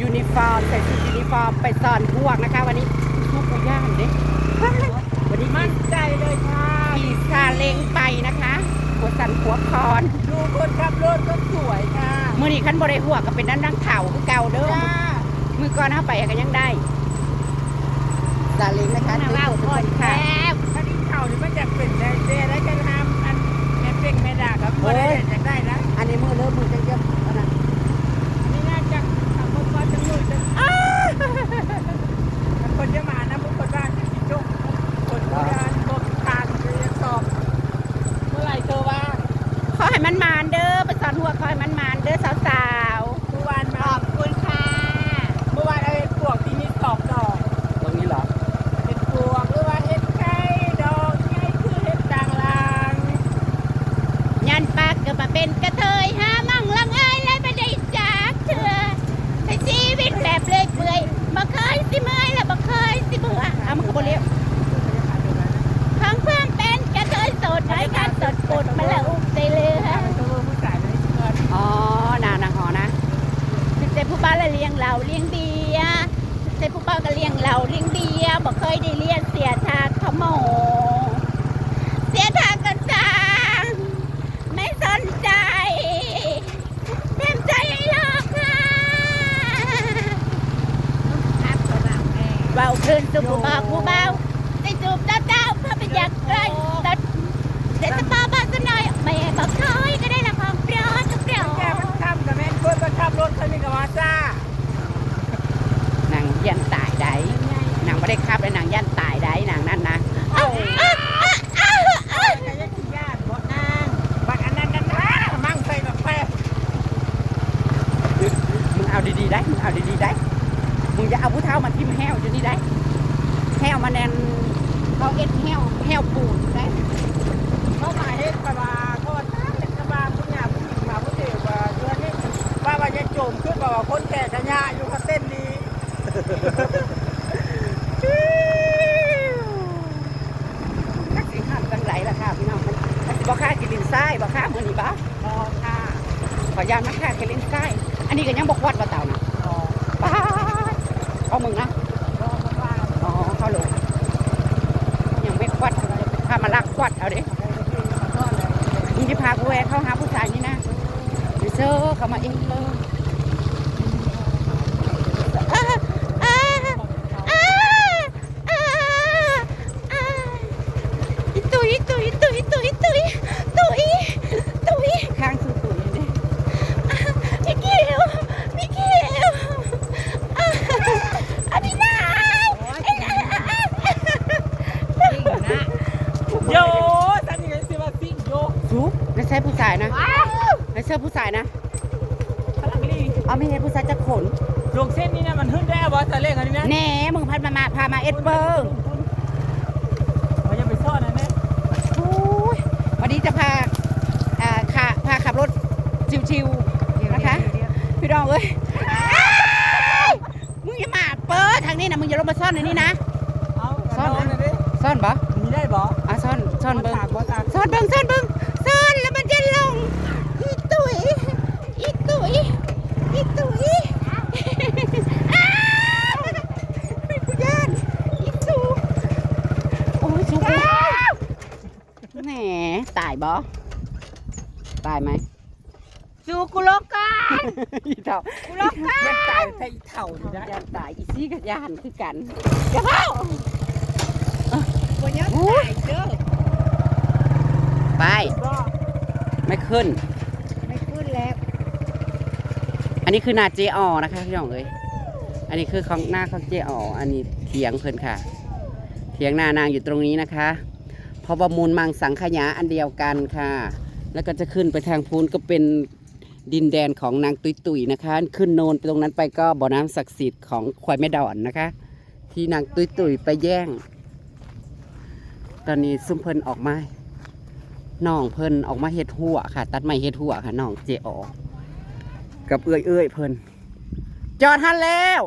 ยูนิฟอร์มใส่ชุดยูนิฟอร์มไปสอนพวกนะคะ วันนี้ทุกคนย่านเด้วันนี้มั่นใจเลยค่ะขี่ซาเล้งไปนะคะหัวสันหัวคอนดูคนขับรถก็สวยค่ะมือนี้ขันบริหัวก็เป็นด้านดังเข่าคือเก่าเด้อจ้ามือก่อนเข้าไปก็ยังได้ซาเล้งนะคะน่าว่าก่อนค่ะแซ่บถ้าดินเข่านี่มันจะเป็นได้เด้ได้จะทำอันแม่เป็กแม่ด่าครับไม่ได้อยากได้นะอันนี้มือเริ่มมือจะเยอะอันนั้น อันนี้น่าจะทำคนว่าจะลุยจะคนจะมานะมุกคนบ้านจะกินจุกคนโบราณคนทานจะสอบ เมื่อไหร่เธอว่า ขอให้มันมานเด้อไปสอนหัวขอให้มันมานเด้อสาว เมื่อวาน ข มา อบคุณค่ะ เมื่อวานไอ้พวกที่มีสอบดอก ๆตรงนี้เหรอ เห็ดพวงหรือว่าเห็ดไข่ดอกไข่คือเห็ดต่างลาง ยันปากก็มาเป็นกระเทยหามั่งลังเอ้ยและไม่ได้จากเธอในชีวิตแบบเลื่อยเปื่อยบ่เคยสิเมื่อยและบ่เคยสิเบื่อ เอามันก็บเรียก ของเพื่อนเป็นกระเทยโสดน้อยการสดปุดมาแล้วอุ้มใจเรือ ตัวผู้ชายไม่ได้เงิน อ๋อนานางหอนะ ถึงแต่ผู้บ้านละเลี้ยงเราเลี้ยงเบียร์ถึงแต่ผู้บ้านก็เลี้ยงเราเลี้ยงเบียร์บ่เคยได้เลี้ยงเสียทางขโมยเสียทางกันจางไม่สนใจเต็มใจให้หลอกค่ะเบาขึ้นสุ ผู้บ่าวผู้เบาได้จูบเจ้าเจ้าเพื่อไปอยากใกล้ตัดเสร็จสปาบ้านสนอยไม่บอกเคยก็ได้ละความเปรี้ยวทุกเปรี้ยวแกมันขับกับแม่นคนมันขับรถคันนี้กับว่าซ่านางยันตายได้นางไม่ได้ขับเลยนางยันตายได้นางนั่นนะเอ้าใครจะขี้ญาติบ่นางบักอันนั้นนั่นนะมั่งใส่แบบแป๊บมึงเอาดีๆได้มึงเอาดีๆได้มึงอย่าเอาผู้เท้ามาทิ่มแห้วอยู่นี่ได้แห้วมาแนนเขาเอ็ดแห้วแห้วปูนได้เขามาเฮ็ดปลาเขาว่าเป็นกระบาผู้หญิงผู้หญิงมาผู้เดียวว่าเดือนนี้ว่าว่าจะโจมขึ้นบอกว่าคนแก่ขยะอยู่กับเต้นนี้นักสิห้ามกันไหลละค่ะพี่น้องมันบ่ค่ากิลินไส้บ่ค่ามือนี่บ่พอค่ะขอยานมาค่ากิลินไส้อันนี้ก็ยังบอกวัดว่าเต่านะ พอ ป้าดเอามึงนะ พอว่า อ๋อเขาลงยังไม่ควัดเลยพามาลักควัดเอาดิมึงจะพากูแวะ เข้าหาผู้ชายนี่นะเดี๋ยวเจอเขามาเองเลย อ้าอ้าอ้าอ้าอ้าอีตุยตุยตุยตุยตุยตุยตุย ข้างสู่ตุ๋ยนี่ พี่เขียวพี่เขียวอะอะพี่นายไอ้นาย โยสันนี่สิว่าซิ่งโย ซุปไม่ใช่ ผู้ชายนะว้าวไม่ใช่ผู้ชายนะพลังลีเอาไม่ใช่ผู้ชายจะขนโยกเส้นนี้นะมันหึ้นได้บ่ตะเล่งอันนี้นะแหน่มึงพัดมามาพามาเอ็ดเบิร์กเขาจะไปซ่อนนะเนี่ยโอ้ยวันนี้จะพาอ่าขาพาขับรถชิวๆนะคะ พี่รองเอ้ยมึงอย่ามาเปิดทางนี้นะมึงอย่าลงมาซ่อนในนี้นะเอาซ่อนนะดิซ่อนบ่มีได้บ่อะซ่อนซ่อนเบิ้งตากบ่ตากซ่อนเบิ้งซ่อนเบิ้งซ่อนแล้วมันจะลง อีตุยอีตุยอี ตุยอ้าวเป็นผู้ย่านอีตุโอ้ยสุกแหมตายบ่ตายไหมจูกุโลกาอีเท่ากุโลกายันตายไทยเถ่านี่นะยานตายอีซี่กับยานคือกันอย่าเข้าวันนี้ตายเด้อไปก็ไม่ขึ้น ไม่ขึ้นแล้ว อั นี้คือนาเจออนะคะพี่น้องเอ้ยอันนี้คือของหน้าของเจอออันนี้เถียงเพิ่นค่ะ เถียงนานางอยู่ตรงนี้นะคะพราะมูลมังสังขยาอันเดียวกันค่ะ แล้วก็จะขึ้นไปทางพูนก็เป็นดินแดนของนางตุยตุยนะคะ ขึ้นโนนไปตรงนั้นไปก็บ่อน้ำศักดิ์สิทธิ์ของควายแม่ดอนนะคะ ที่นางตุยตุยไปแย่ง ตอนนี้ซุ่มเพิ่นออกมาน้องเพิ่นออกมาเฮ็ดหัวค่ะ ตัดไม้เฮ็ดหัวค่ะน้องเจออ กับเอื้อยเอื้อยเพิ่นจอดทันแล้ว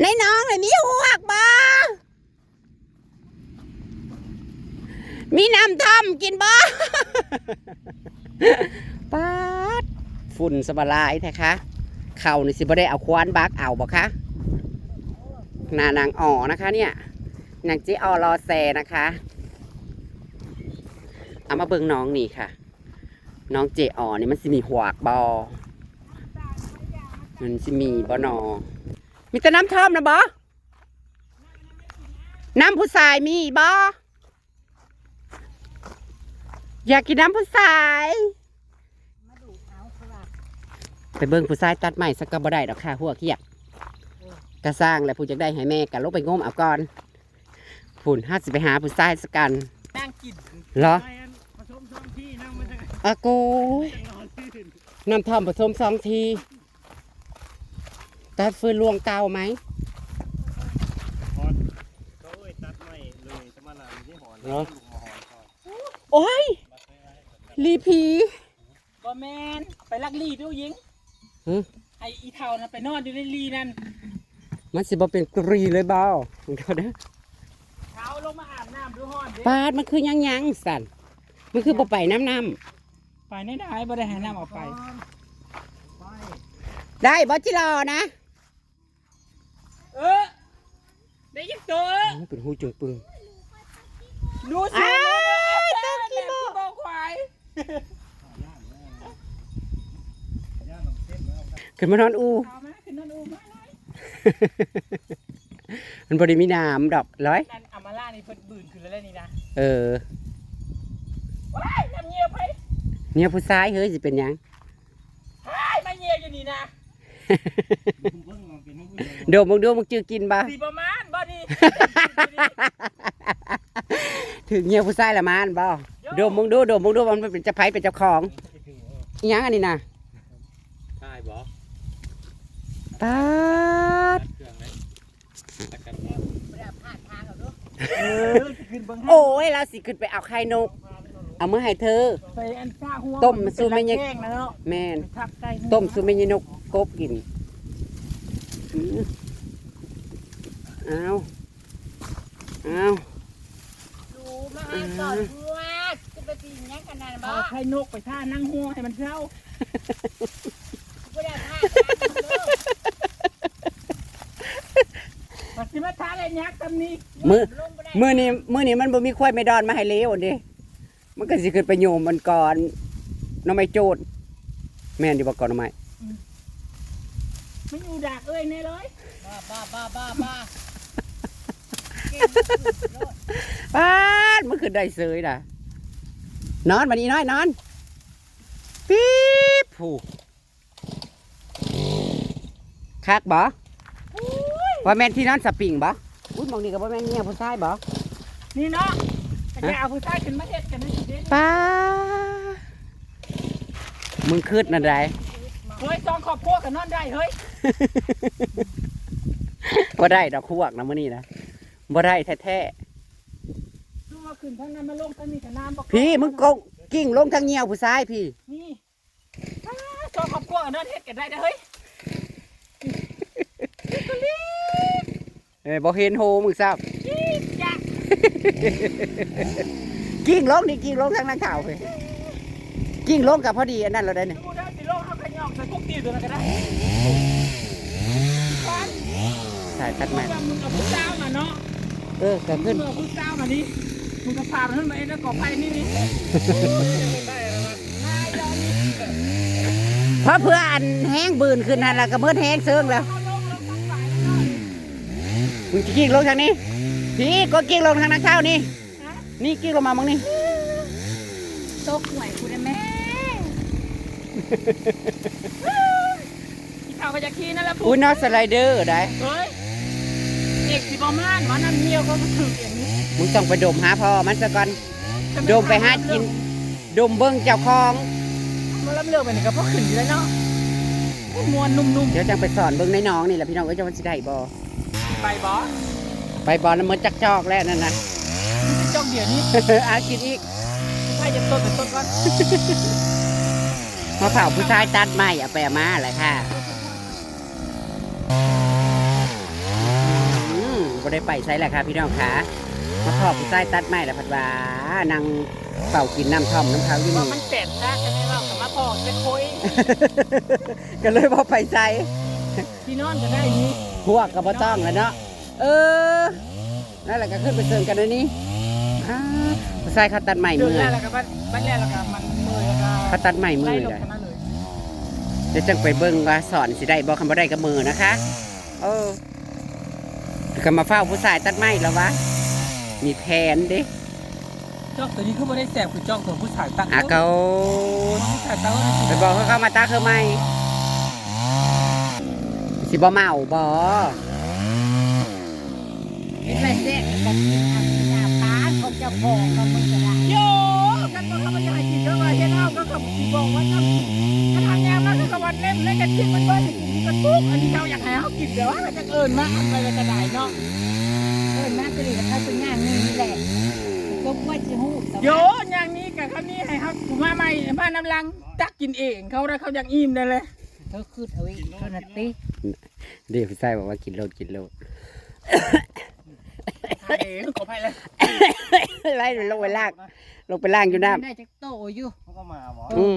ในน้องเลยมีหวกบ่ มีน้ำทำกินบ่ป๊าดฝุ่นสบลายแท้คะเข่านี่สิบ่ได้เอาควานบักเอาบ่คะหนานางอ่อนะคะเนี่ยนางเจ๊ออรอแซนะคะ เอามาเบิ่งน้องนี่ค่ะ น้องเจออนี่มันสิมีหวากบอมันสิมีบ่นอมีแต่น้ำท่อมนะบอน้ำผู้ชายมีบออยากกินน้ำผู้ชายไปเบิ่งผู้ชายตัดไม้สักก็บ่ได้ดอกค่ะหัวเขียกกระสร้างแหละผู้จักได้ให้แม่กันลงไปงมเอาก่อนผุ่นห้าสิไปหาผู้ชายสักกันนั่งกินเหรอ อากูยนอนลื่นน้ำท่อมผสมสองทีตัดฟืนลวงเกาไหมหอนเขาเอ้ยตัดไม่เลยจะมาหนาอยู่ที่หอนเหรอลูกมาหอนก่อนโอ้ยลีพีบ่แมนไปลักลีดูยิงหึไออีเท่านะไปนอนอยู่ในลีนั่นมันสิบ่เป็นกรีเลยเบาเขาเด้อเท้าลงมาอาบน้ำดูห้อนเด้ปาดมันคือยังยังๆสั่นมันคือบ่ไปน้ำน้ ไปในได้บ่ได้หาน้ำออกไปำได้บ่จิรอนะ เออได้ยินตัวเออเป็นหูจุงปึงดูสิอ้าวเต้ตะกี้นบ่บ่ควายย่าลำเส้นแล้วเอาขึ้นมานอนอูเอามาขึ้นนั่นอูมาหน่อยมันบ่ได้มีน้ำดอกร้อยนั่นอามาล่านี่เพิ่นบื่นขึ้นแล้วนี่นะ เออ ว้ายน้ำเงียบไป เนี่ยผู้ชายเฮ้ยสิเป็นหยังว้ายมาเงียบอยู่นี่นะเพิ่งมาเป็นน้องผู้ใหญ่โดมมึงดูมึงจือกินบ่ สีประมาณบ่นี่ ถึงเงียผู้ชายละมานบ่โดมมึงดูโดมมึงดูมันเป็นเจ้าไผเป็นเจ้าของอิหยังอันนี้นะใช่บอปาดเครื่องเลยตะกันเออสิขึ้นเบิ่งให้โอ้ยเราสิขึ้นไปเอาไข่นก เอามือให้เธอ ไปอันซ่าหัวต้มสู้ไม่ยังแกงนะเนาะแม่นไปทักใกล้หัวต้มสุเมยนกกบกินอืมเอาเอาดูมาให้ก่อนเพื่อจะไปปีนยังขนาดบ่เอาไข่นกไปท่านั่งหัวให้มันเช้าบ่ได้พาปัสิมาท่าอะไรยักษ์ตำนี้มือลงบ่ได้มือนี้มือนี้มันบ่มีควายไม่ดอนมาให้เลี้ยวดิ มันก็สิขึ้นไปโยมมันก่อนหน้องไม้โจดแม่นอยู่บ่ก่อนหน้องไม้ไม่อยู่ดักเอ้ยแน่เลยบ้าบ้าบ้าบ้าป้าดมันขึ้นได้เสยน่ะ นอนบัดนี้น้อยนอนปี๊บผู้คักบ่ว่าแม่นที่นอนสปริงบ่อุ้ยมองนี่ก็บ่แม่นเมียผู้ชายบ่นี่เนาะ แต่จะเอาผู้ชายขึ้นมาเฮ็ดกันนะสิเด้ป้ามึงคืดนั่นไดเฮ้ยสองครอบครัวกันนอนได้เฮ้ยบ่ได้ดอกคู่วกนะมื้อนี้นะบ่ได้แท้ดูมาขึ้นทางนั้นมาลงทางนี้กับน้ำบอกๆพี่มึงกงกิ้งลงทางเหี่ยวผู้ชายพี่ นี่อ้าสองครอบครัวกันนอนเฮ็ดกันได้เด้อเฮ้ยเอ้ยบ่เห็นโหมึงซับจ้ะ กิ้งลงนี่กิ้งลงทางนักข่าวเฮ้ยกิ้งลงกับพอดีอันนั้นเราได้นี่ดูเด้อสิโลกเขาขยอกใส่พวกตีตัวนั้นก็ได้ฟันสายตัดมึไม้งกับมึงกับผู้สาวน่ะเนาะเออก็มึขึ้นงกับผู้สาวน่ะนี่มึงกับพามันขึ้นมาเองแล้วก่อไฟนี่นี่เพราะเพื่ออันแห้งบืนขึ้นนั่นแล้วก็เมื่อแห้งเซิงแล้วเอาลงลงตั้งสายแล้วเนาะมึงจะกิ้งลงทางนี้ พี่ก็กิ้งลงทางนักข่าวนี่ฮะนี่กิ้งลงมามึงนี่ตกหวยกูได้แม่ที่เขาก็จะขี้นั่นแหละอุ้ยนอสไลเดอร์ได้ เฮ้ยเอกสิประมาณว่าน้ำเมียวก็ถึกอย่างนี้มึงต้องไปดมหาพ่อมันซะก่อนดมไปหากิน ดมเบิ้งเจ้าของมันรับเลือกไปนี่ก็เพราะขึ้นอยู่แล้วเนาะมวนนุ่มเดี๋ยวจังไปสอนเบิ้งในน้องนี่แหละพี่น้องก็จะมันสิได้บ่ๆไปบอส ไปบอลน้ำมันจักจอกแล้วนั่นนะมันจะจ้องเดี๋ยวนี้อากินอีกใครจะต้นไปต้นก่อนมาเผาผู้ชายตัดไม้เอาไปเอามาเลยค่ะอืมบ่ได้ไปใส่แหละค่ะพี่น้องค่ะมาเผาผู้ชายตัดไม้แล้วพัดว่านางเป่ากินน้ำท่อมน้ำเขาอยู่ว่านี่มันแสบซากกันได้ว่ากับมาพอจะโคยก็เลยบ่ไปใส่ที่นอนก็ได้นี่พวกก็บ่ต้องแล้วเนาะ เออนั่นแหละก็ขึ้นไปเซิงกันอันนี้อ้าผู้ชายเขาตัดใหม่เดิมืนอแล้วแล้วก็บ้านบ้านแล้วแล้วก็มันมือแล้วก็เขาตัดใหม่มืไล่อลงเลยทั้งนั้นเลยเดี๋ยวจังไปเบิ่งว่าสอนสิได้บ่คำบ่ได้กับมือนะคะเออก็มาเฝ้าผู้ชายตัดไม้แล้ววะมีแผนเด้จอกตัวนี้คือไม่ได้แสบคือจอกตัวผู้ชายตักอาเขาผู้ชายตักไปบอกเขาเข้ามาตาคือไม่สิบ่เมาบ่ เป็นไรเด็กกับกินอันน้าป้าของเจ้าของเรามึงก็ได้โยกันบอเขาไม่อยากให้กินเยอะเลยเห็นเอาก็เขาบอกว่าถ้าถ้าทำงานมาก็วันเล่มเล่นกันกินมันเบิ้ลกินกระตุกอันนี้เขาอยากให้เขากินเดี๋ยวว่าจะเอิญมาอันไปกระไดเนาะเออน่าจะดีกับเขาเป็นงานนี่แหละก็ว่าจะหูโยอย่างนี้กับเขานี่ให้เขามาใหม่บ้านน้ำลังตักกินเองเขาได้เขาอยากอิ่มได้เลยเธอคือเอาไว้เท่านั้นติเดี๋ยวพี่ชายบอกว่ากินโลดกินโลด เอ๋ขออภัยเลยไล่ลงไปล่างลงไปล่างอยู่น้ำได้จักโตอยู่เขาก็มาหมออืม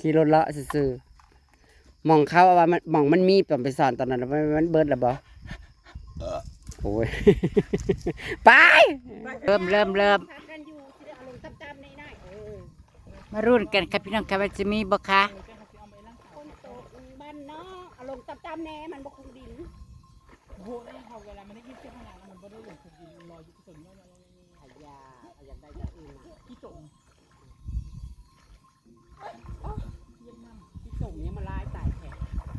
ขี่รถเลาะซื่อๆมองเขาว่ามันมองมันมีตอนไปสอนตอนนั้นแล้วมันมันเบิดแล้วบ่โอ้ย ไป เริ่มเริ่มเริ่มกันอยู่ที่ได้อารมณ์ตามๆในได้เออมารุ่นกันครับพี่น้องครับว่าจะมีบ่คะคนโตบ้านเนาะอารมณ์ตามๆแน่มันบ่คงดินโอ้โหได้เขาเวลามันได้ยินเสียง ถูกดินลอยอยู่ที่ต้นยอดขยาอยากได้อย่างอื่นที่ตรงที่ส่งนี้มันลายตายแขก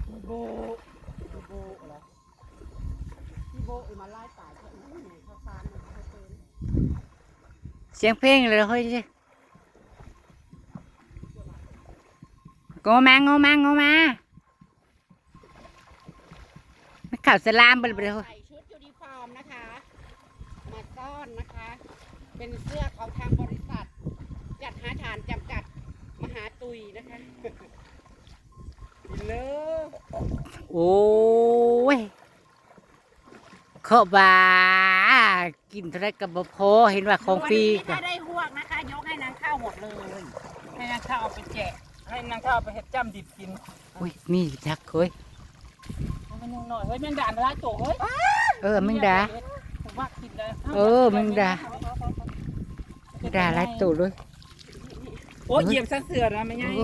พี่โบที่โบเหรอที่โบมาลายตายแขกนี่ไหนข้าวสารมันข้าวเป็นเสียงเพลงเลยเฮ้ยโงมาโงมาโงมาไม่ข่าวสลามไปเลยใส่ชุดยูนิฟอร์มนะคะ มาซ่อนนะคะ เป็นเสื้อของทางบริษัท จัดหาฐานจำกัดมหาตุยนะคะกินเลยโอ้ยเข้าบ่ากินเท่าไรกับบพอเห็นว่าของฟรีวันนี้กัถ้าได้หวกนะคะ ยกให้นางข้าวหมดเลย ให้นางข้าวเอาไปแจก ให้นางข้าวเอาไปเห็ดจ้ำดิบกินอุ้ยมีจักเฮ้ยเอาไปนึ่งหน่อยเฮ้ยแมงดาร้ายโตเฮ้ยเออมึงด่าผมว่ากินได้ เออแมงดามึงด่าไรตัวเลยโอ้ยเหยียบซะเสือนะไม่เอง่ายอ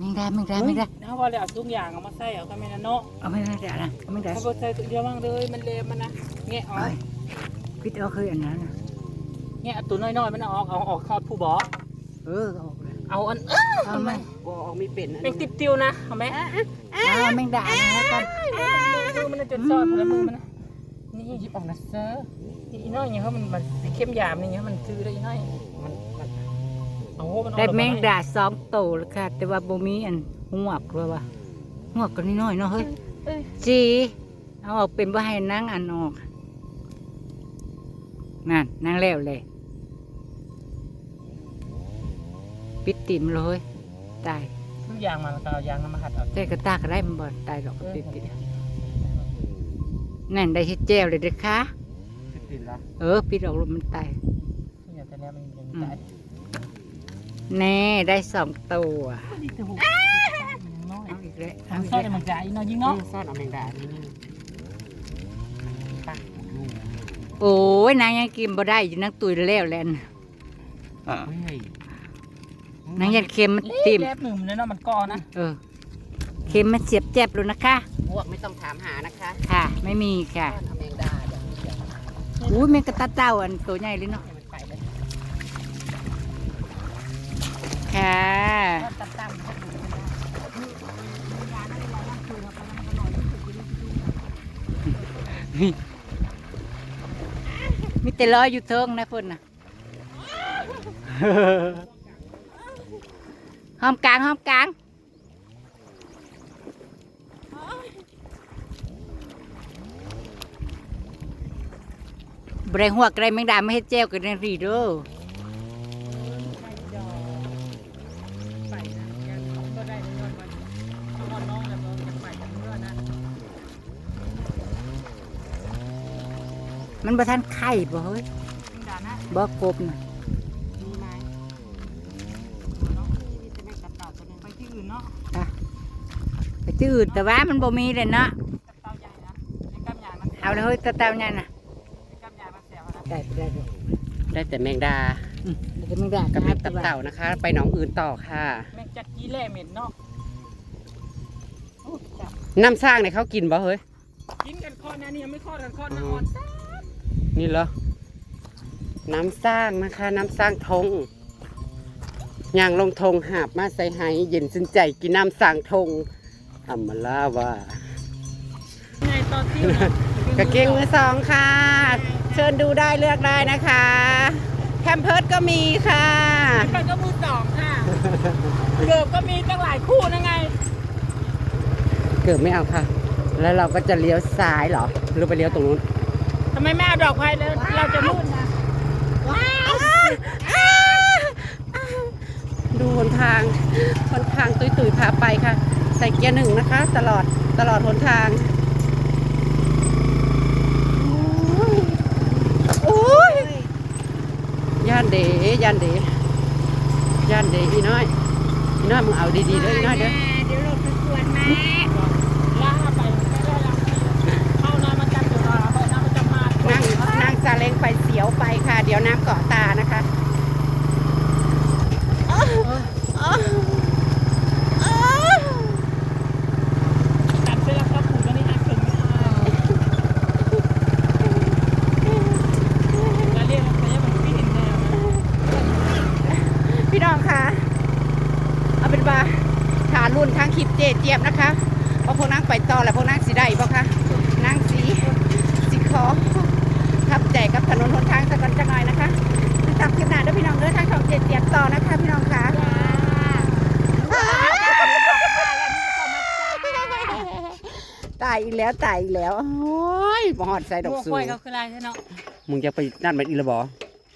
มึงด่ามึงด่ามึงด่าถ้าว่าเลยเอาทุกอย่างเอามาใส่เอาก็ไม่นะเนาะเอาไม่ได้นะมึงด่าถ้าบ่ใส่ตัวเดียวมั่งเลยมันเลมมันนะแงะออกคิดเอาคืออันนั้นน่ะแงะเอาตัวน้อยๆมันเอาออกเอาออกทอดผู้บ่เออเอาออกเลยเอาอันเอาไหมบ่ออกมีเป็นอันเป็นติบติวนะเอาไหมเอาแมงดาอันนั้นกันมือมันจะจดซอดผลมือมันนะ นี่หยิบออกนะเซอร์อีน้อยอย่างเขามันมันสีเข้มยามนี่เงี้ยมันซื้อได้อีน้อยมันมันเอาโหมันเอาได้แมงลงมาดาสองโตวแล้วค่ะ แต่ว่าบ่มีอันหัวกเลยว่ะหัวกก็น้อยๆเนาะเฮ้ยจีเอาออกเป็นบ่ให้นางอันออกนั่นนางแล้วเลย ปิดติ่มเลยตายทุกอย่างมาแล้วก็เอายางน้ำมาหัดเอา แต่กระตากก็ได้มันบ่ตายหรอกปิดปิด นั่นได้เฮ็ดแจ้วเลยเด้อค่ะติดละเออปิดออกแล้วมันตายทุกอย่างแต่แล้วมันยังไม่ได้แน่ได้สองตัวดีแต่หูเอาอีกแล้วเอาเอาอีกใส่แล้วมันจะอีน้อยยิงน้อเนาะงซ่อนเอาแมงดานี่นี่ปักโอ้ยนางยังกินบ่ได้อยู่นางตุยแล้วแหละนเฮ้ยนางยันเค็มมันติ่มแลบหนึ่งมันเนาะมันก่อนะเออเค็มมันเสียบเจ็บเลยนะคะ พวกไม่ต้องถามหานะคะค่ะ ไม่มีค่ะซ่อนเอาแมงดาอย่างเดียวอุ้ยแมงกระตาเต้าอันตัวใหญ่เลยเนาะให้มันไปเลยค่ะตั้งมีแต่ลอยอยู่เทิงนะเพิ่นน่ะห้อมกลางห้อมกลาง บริหัวกไรแมงดาไม่ให้แจ้วกันในรีเด้อไปนะยังก็ได้ในยอดมันเอาอ่อนน้องแล้วก็ยังไปกันเมื่อนะมันบ่ทันไข่บ่เฮ้ยยิงดานะบ่กบน่ะมีไหมน้องมีแต่แมงกระเต่าตัวหนึงไปทิ้งอื่นเนาะไปที่อื่นแต่ว่ามันบ่มีเลยเนาะเตาใหญ่นะไอ้กำยางมันเอาเลยเฮ้ยตะเตาเนี่ยน่ะไอ้กำยาง มันแสบนะได้ได้ได้ได้แต่แมงดาอืมเดี๋ยวจะไม่ได้กับแมงตับเต่านะคะ ไปหนองอื่นต่อค่ะแม่งจัดกี้แล่เหม็นเนาะโอ้จับน้ำสร้างเนี่ยเขากินบ่เฮ้ยกินกันข้อนะนี่ยังไม่ข้อกันข้อนะอ่อนนี่เหรอน้ำสร้างนะคะ น้ำสร้างทงย่างลงทงหาบมาใส่ไห้เย็นสินใจกินน้ำสร้างทงทำมาล่าว่าไงตอนที่นะกางเกงมือสองค่ะ เชิญดูได้เลือกได้นะคะแคมเพิร์ดก็มีค่ะมันก็มือสองค่ะ เกือบก็มีตั้งหลายคู่นะไง เกือบไม่เอาค่ะ แล้วเราก็จะเลี้ยวซ้ายเหรอหรือไปเลี้ยวตรงนู้นทำไมแม่เอาดอกไม้แล้วเราจะมืดนะดูหนทางหนทางตุยตุยๆพาไปค่ะ ใส่เกียร์หนึ่งนะคะ ตลอดตลอดหนทางโอ้ยย่านเด ย่านเดย่านเดอีน้อยอีน้อยมึงเอาดีๆเด้ออีน้อยเด้อเดี๋ยวรถมันสวนมาล่าไปไม่ได้ละเข้าน้ำมันจับอยู่นะเข้าน้ำมันจะมานั่งนั่งซาเล้งไปเสียวไปค่ะ เดี๋ยวน้ำเกาะตานะคะอ้าวอ้าวอ้าว ตัดเสื้อครับผูกกันนี่หักถึงแล้วเรียกมันไปยังมันไม่เห็นแนว พี่น้องคะเอาเป็นว่าฐานรุ่นทางคลิป เจเจี๊ยบนะคะว่าพวกนั่งไปต่อแล้วพวกนั่งสีได้บ่คะนั่งสีสีขอทับใจกับถนนหนทางสักก่อนจังหน่อยนะคะติดตามคลิปหน้าด้วยพี่น้องเด้อทางช่องเจเจี๊ยบต่อนะคะพี่น้องคะตายอีกแล้วตายอีกแล้วโอ้ยบอดใส่ดอกพวกสูกล้วยเขาคืออะไรใช่เนาะมึงจะไปนั่นมันอีละบอ